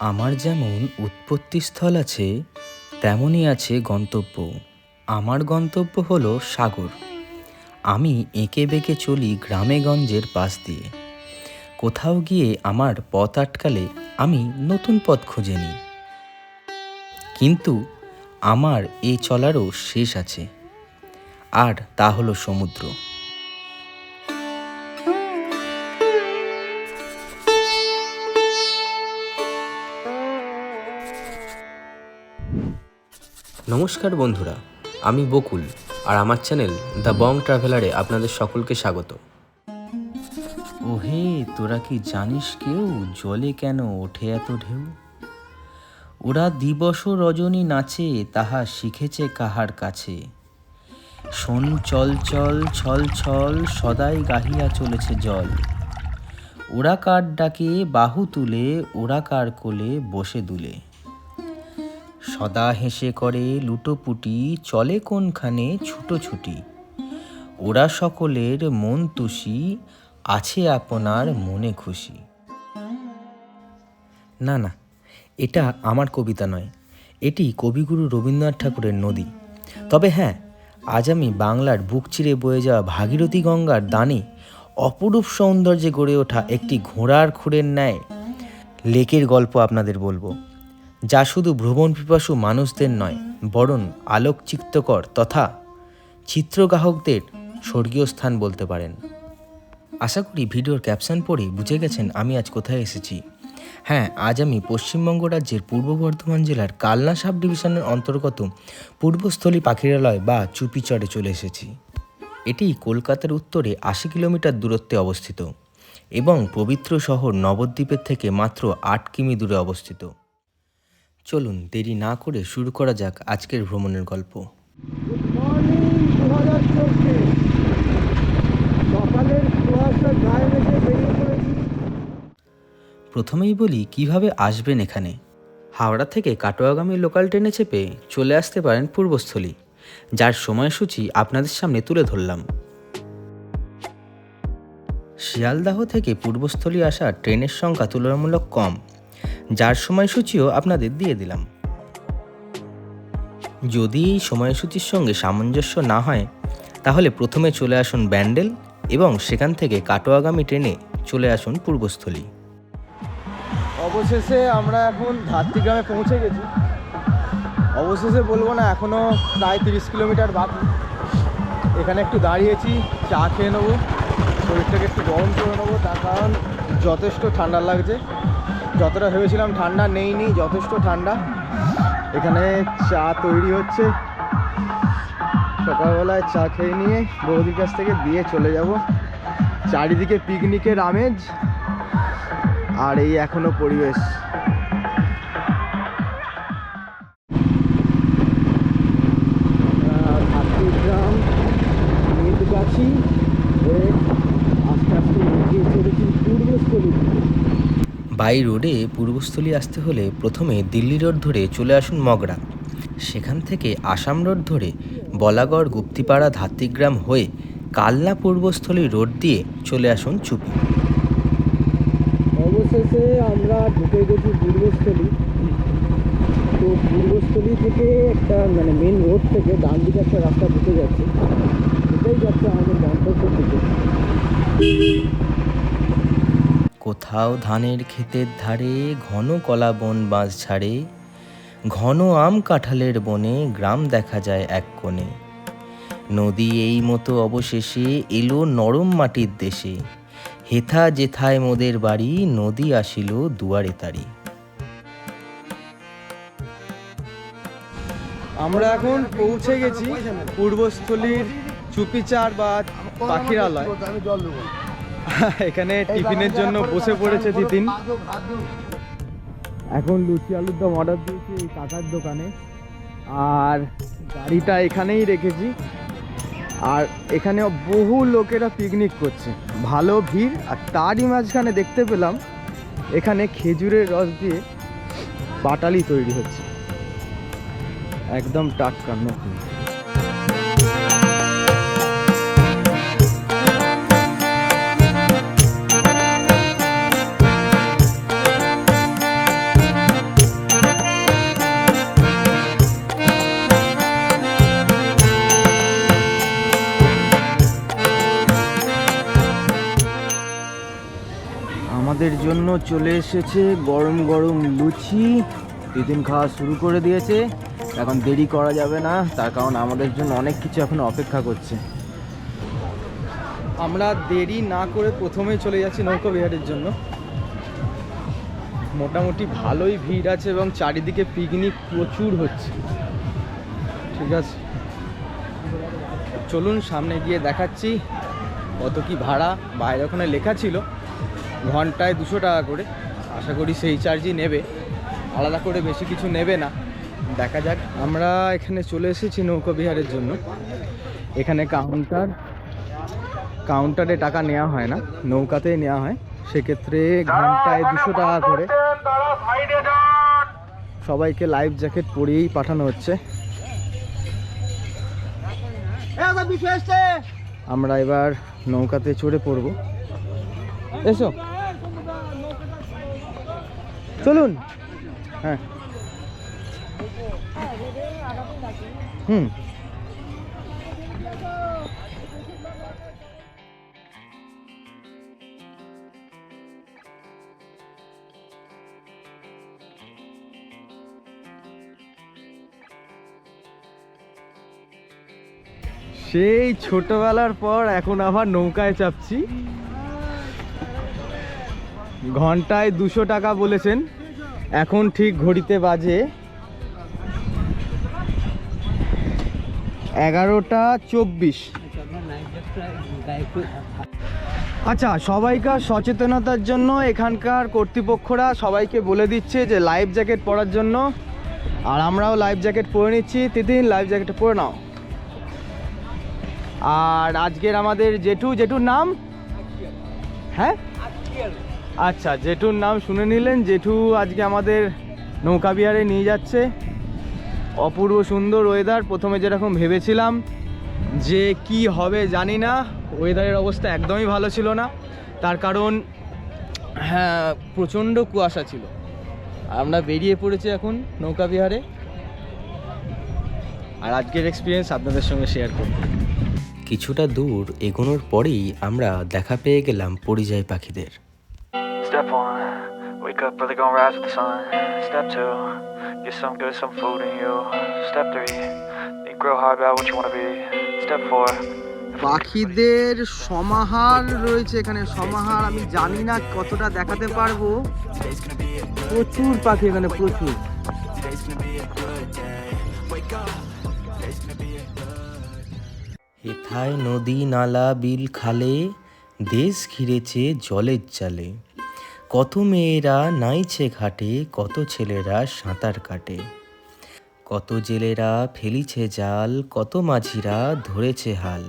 আমার যেমন উৎপত্তিস্থল আছে, তেমনই আছে গন্তব্য। আমার গন্তব্য হলো সাগর। আমি এঁকে বেঁকে চলি গ্রামে গঞ্জের পাশ দিয়ে। কোথাও গিয়ে আমার পথ আটকালে আমি নতুন পথ খুঁজে নিই। কিন্তু আমার এই চলারও শেষ আছে। আর তা হলো সমুদ্র। নমস্কার বন্ধুরা, আমি বকুল আর আমার চ্যানেল দ্য বং ট্রাভেলারে আপনাদের সকলকে স্বাগত। ওহে, তোরা কি জানিস কেউ জলে কেন ওঠে এত ঢেউ? ওরা দিবস রজনী নাচে, তাহা শিখেছে কাহার কাছে। শোন চল চল, ছল ছল, সদাই গাহিয়া চলেছে জল। ওরা কার ডাকে, বাহু তুলে, ওরা কার কোলে বসে দুলে। সদা হেসে করে লুটোপুটি, চলে কোনখানে ছুটোছুটি? ওরা সকলের মন তুষি, আছে আপনার মনে খুশি। না না, এটা আমার কবিতা নয়। এটি কবিগুরু রবীন্দ্রনাথ ঠাকুরের নদী। তবে হ্যাঁ আজ আমি বাংলার বুক চিরে বয়ে যাওয়া ভাগীরথী গঙ্গার দানে অপরূপ সৌন্দর্যে গড়ে ওঠা একটি ঘোড়ার খুঁড়ের ন্যায় লেকের গল্প আপনাদের বলব। যা শুধু ভ্রমণ পিপাসু মানুষদের নয়, বরং আলোকচিত্তকর তথা চিত্রগ্রাহকদের স্বর্গীয় স্থান বলতে পারেন। আশা করি ভিডিওর ক্যাপশন পড়ে বুঝে গেছেন আমি আজ কোথায় এসেছি। হ্যাঁ আজ আমি পশ্চিমবঙ্গ রাজ্যের পূর্ব বর্ধমান জেলার কালনা সাব ডিভিশনের অন্তর্গত পূর্বস্থলী পাখিরালয় বা চুপিচড়ে চলে এসেছি। এটি কলকাতার উত্তরে আশি কিলোমিটার দূরত্বে অবস্থিত এবং পবিত্র শহর নবদ্বীপের থেকে মাত্র আট কিমি দূরে অবস্থিত। চলুন দেরি না করে শুরু করা যাক আজকের ভ্রমণের গল্প। প্রথমেই বলি কীভাবে আসবেন এখানে? হাওড়া থেকে কাটোয়াগামী লোকাল ট্রেনে চেপে চলে আসতে পারেন পূর্বস্থলী। যার সময়সূচি আপনাদের সামনে তুলে ধরলাম। শিয়ালদাহ থেকে পূর্বস্থলী আসা ট্রেনের সংখ্যা তুলনামূলক কম। যার সময়সূচিও আপনাদের দিয়ে দিলাম। যদি এই সময়সূচির সঙ্গে সামঞ্জস্য না হয়, তাহলে প্রথমে চলে আসুন ব্যান্ডেল এবং সেখান থেকে কাটোয়াগামী ট্রেনে চলে আসুন পূর্বস্থলী। অবশেষে আমরা এখন ধাত্রীগ্রামে পৌঁছে গেছি। অবশেষে বলব না এখনও প্রায় তিরিশ কিলোমিটার বাকি। এখানে একটু দাঁড়িয়েছি, চা খেয়ে নেব, শরীরটাকে একটু গরম করে নেব, তার কারণ যথেষ্ট ঠান্ডা লাগছে। যতটা ভেবেছিলাম ঠান্ডা নেই নি যথেষ্ট ঠান্ডা। এখানে চা তৈরি হচ্ছে। সকালবেলায় চা খেয়ে নিয়ে বৌদির কাছ থেকে দিয়ে চলে যাব। চারিদিকে পিকনিকের আমেজ আর এই এখনও পরিবেশ। বাই রোডে পূর্বস্থলী আসতে হলে প্রথমে দিল্লি রোড ধরে চলে আসুন মগরা। সেখান থেকে আসাম রোড ধরে বলাগড় গুপ্তিপাড়া ধাত্রিগ্রাম হয়ে কালনা পূর্বস্থলী রোড দিয়ে চলে আসুন চুপি। অবশেষে আমরা ঢুকে গেছি পূর্বস্থলী। তো পূর্বস্থলী থেকে একটা মানে মেন রোড থেকে ডান দিকে একটা রাস্তা ঢুকে যাচ্ছে। এটাই যাচ্ছে আমাদের গন্তব্যের দিকে। কোথাও ধানের ক্ষেতের ধারে ঘন কলা বন বাঁশ ছাড়ে ঘন আম কাঁঠালের বনে গ্রাম দেখা যায় এক কোণে। নদী এই মতো অবশেষে এলো নরম মাটির দেশে। হেথা যেথায় মোদের বাড়ি, নদী আসিল দুয়ারে তারি। আমরা এখন পৌঁছে গেছি পূর্বস্থলীর চুপিচার বা পাখিরালয়। এখানে টিফিনের জন্য বসে পড়েছে তিতিন এখন লুচি আলুর দম অর্ডার দিয়েছি এই কাকার দোকানে। আর গাড়িটা এখানেই রেখেছি। আর এখানে বহু লোকেরা পিকনিক করছে। ভালো ভিড়, আর তারই মাঝখানে দেখতে পেলাম, এখানে খেজুরের রস দিয়ে পাটালি তৈরি হচ্ছে। একদম টাটকা নতুন। জন্য চলে এসেছে গরম গরম লুচি। টিফিন খাওয়া শুরু করে দিয়েছে। এখন দেরি করা যাবে না, তার কারণ আমাদের জন্য অনেক কিছু এখন অপেক্ষা করছে। আমরা দেরি না করে প্রথমে চলে যাচ্ছি নৌকা বিহারের জন্য। মোটামুটি ভালোই ভিড় আছে এবং চারিদিকে পিকনিক প্রচুর হচ্ছে। ঠিক আছে। চলুন সামনে গিয়ে দেখাচ্ছি কত কি ভাড়া। বাইরে ওখানে লেখা ছিল। ঘন্টায় দুশো টাকা করে। আশা করি সেই চার্জই নেবে। আলাদা করে বেশি কিছু নেবে না। দেখা যাক, আমরা এখানে চলে এসেছি নৌকা বিহারের জন্য। এখানে কাউন্টার কাউন্টারে টাকা নেওয়া হয় না, নৌকাতেই নেওয়া হয়। সেক্ষেত্রে ঘন্টায় দুশো টাকা করে সবাইকে লাইফ জ্যাকেট পরিয়েই পাঠানো হচ্ছে। আমরা এবার নৌকাতে চড়ে পড়ব। এসো। চলুন। হ্যাঁ। হুম। সেই ছোটবেলার পর এখন আবার নৌকায় চাপছি। ঘন্টায় দুশো টাকা বলেছেন। এখন ঠিক ঘড়িতে বাজে এগারোটা চব্বিশ। আচ্ছা সবাইকার সচেতনতার জন্য এখানকার কর্তৃপক্ষরা সবাইকে বলে দিচ্ছে যে লাইফ জ্যাকেট পরার জন্য। আর আমরাও লাইফ জ্যাকেট পরে নিচ্ছি। তিতিন, লাইফ জ্যাকেট পরে নাও। আর আজকের আমাদের জেঠু, জেঠুর নাম? হ্যাঁ? আচ্ছা জেঠুর নাম শুনে নিলেন। জেঠু আজকে আমাদের নৌকা বিহারে নিয়ে যাচ্ছে। অপূর্ব সুন্দর ওয়েদার প্রথমে যেরকম ভেবেছিলাম যে কি হবে জানি না। ওয়েদারের অবস্থা একদমই ভালো ছিল না। তার কারণ হ্যাঁ প্রচণ্ড কুয়াশা ছিল। আমরা বেরিয়ে পড়েছি এখন নৌকা বিহারে। আর আজকের এক্সপিরিয়েন্স আপনাদের সঙ্গে শেয়ার করব। কিছুটা দূর এগোনোর পরেই আমরা দেখা পেয়ে গেলাম পরিযায়ী পাখিদের। Step one, wake up early, gonna rise with the sun. Step two, get some good, some food in you. Step three, think real hard about what you wanna be. Step four, পাখিদের সমাহার রয়েছে এখানে সমাহার আমি জানি না কতটা দেখাতে পারব প্রচুর পাখি এখানে প্রচুর হেথায় নদী নালা বিল খালে দেশ ঘিরেছে জলের জালে কত মেয়েরা নাইছে ঘাটে, কত ছেলেরা সাঁতার কাটে। কত জেলেরা ফেলিছে জাল, কত মাঝিরা ধরেছে হাল।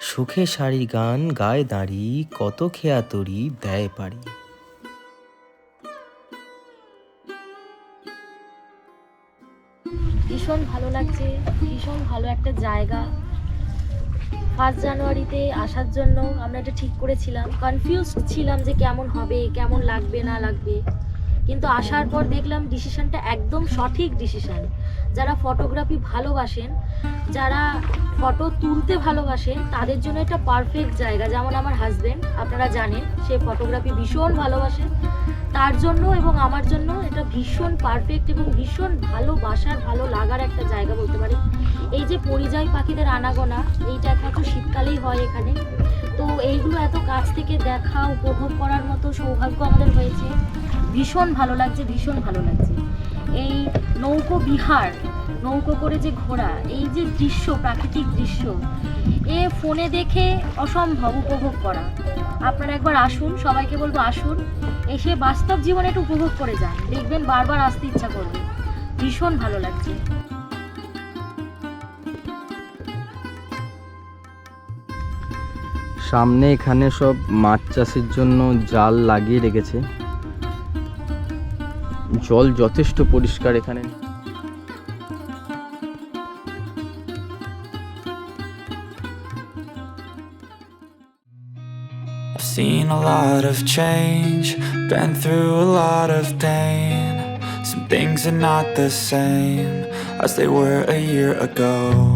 সুখে সারি গান গায়ে দাঁড়ি, কত খেয়াতরি দেয় পারি ভীষণ ভালো লাগছে, ভীষণ ভালো একটা জায়গা। ফার্স্ট জানুয়ারিতে আসার জন্য আমরা এটা ঠিক করেছিলাম। কনফিউজ ছিলাম যে কেমন হবে, কেমন লাগবে, না লাগবে। কিন্তু আসার পর দেখলাম ডিসিশনটা একদম সঠিক ডিসিশন যারা ফটোগ্রাফি ভালোবাসেন, যারা ফটো তুলতে ভালোবাসেন, তাদের জন্য এটা পারফেক্ট জায়গা। যেমন আমার হাজবেন্ড আপনারা জানেন, সে ফটোগ্রাফি ভীষণ ভালোবাসেন তার জন্য এবং আমার জন্য এটা ভীষণ পারফেক্ট এবং ভীষণ ভালোবাসার ভালো লাগার একটা জায়গা বলতে পারি। এই যে পরিযায়ী পাখিদের আনাগোনা, এইটা একমাত্র শীতকালেই হয় এখানে। তো এইগুলো এত কাছ থেকে দেখা, উপভোগ করার মতো সৌভাগ্য আমাদের হয়েছে। ভীষণ ভালো লাগছে, ভীষণ ভালো লাগছে। এই নৌকো বিহার, নৌকো করে যে ঘোরা, এই যে দৃশ্য, প্রাকৃতিক দৃশ্য, এ ফোনে দেখে অসম্ভব উপভোগ করা। আপনারা একবার আসুন, সবাইকে বলব আসুন, এসে বাস্তব জীবনে একটু উপভোগ করে যান। দেখবেন বারবার আসতে ইচ্ছা করবে। ভীষণ ভালো লাগছে। সামনে এখানে সব মাছ চাষের জন্য জাল লাগিয়ে রেখেছে জল যথেষ্ট পরিষ্কার এখানে seen a lot of change, been through a lot of pain. Some things are not the same as they were a year ago.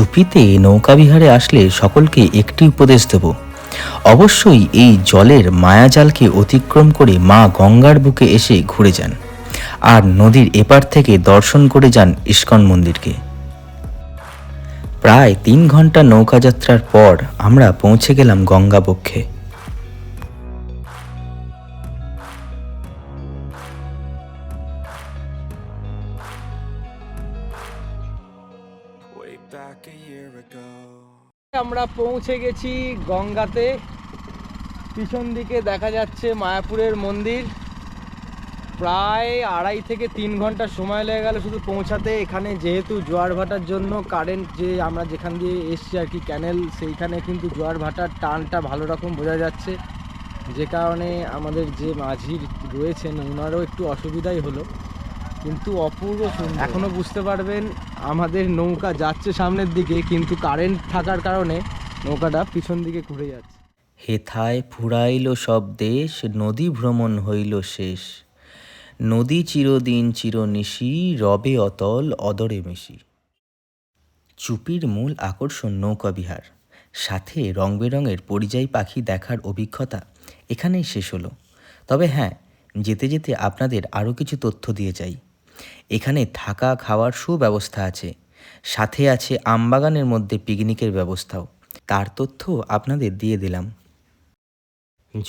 চুপিতে নৌকাবিহারে আসলে সকলকে একটি উপদেশ দেব। অবশ্যই এই জলের মায়াজালকে অতিক্রম করে মা গঙ্গার বুকে এসে ঘুরে যান, আর নদীর এপার থেকে দর্শন করে যান ইস্কন মন্দিরকে। প্রায় তিন ঘণ্টা নৌকাযাত্রার পর আমরা পৌঁছে গেলাম গঙ্গাবক্ষে। আমরা পৌঁছে গেছি গঙ্গাতে। পিছন দিকে দেখা যাচ্ছে মায়াপুরের মন্দির। প্রায় আড়াই থেকে তিন ঘণ্টা সময় লেগে গেল শুধু পৌঁছাতে। এখানে যেহেতু জোয়ার ভাটার জন্য কারেন্ট যে আমরা যেখান দিয়ে এসছি আর কি ক্যানেল সেইখানে কিন্তু জোয়ার ভাটার টানটা ভালো রকম বোঝা যাচ্ছে। যে কারণে আমাদের যে মাঝির রয়েছেন ওনারও একটু অসুবিধাই হলো। কিন্তু অপূর্ব সুন্দর। এখনও বুঝতে পারবেন আমাদের নৌকা যাচ্ছে সামনের দিকে কিন্তু কারেন্ট থাকার কারণে নৌকাটা পিছন দিকে ঘুরে যাচ্ছে। হেথায় ফুরাইল সব দেশ নদী ভ্রমণ হইল শেষ। নদী চিরদিন চিরনিশি রবে অতল অদরে মিশি। চুপির মূল আকর্ষণ নৌকা বিহার। সাথে রং বেরঙের পরিযায়ী পাখি দেখার অভিজ্ঞতা এখানেই শেষ হলো। তবে হ্যাঁ যেতে যেতে আপনাদের আরও কিছু তথ্য দিয়ে যাই। এখানে থাকা খাওয়ার সুব্যবস্থা আছে। সাথে আছে আমবাগানের মধ্যে পিকনিকের ব্যবস্থাও। তার তথ্য আপনাদের দিয়ে দিলাম।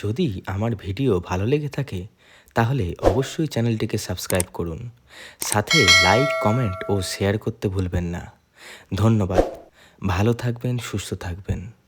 যদি আমার ভিডিও ভালো লেগে থাকে, তাহলে অবশ্যই চ্যানেলটিকে সাবস্ক্রাইব করুন। সাথে লাইক, কমেন্ট ও শেয়ার করতে ভুলবেন না। ধন্যবাদ। ভালো থাকবেন, সুস্থ থাকবেন।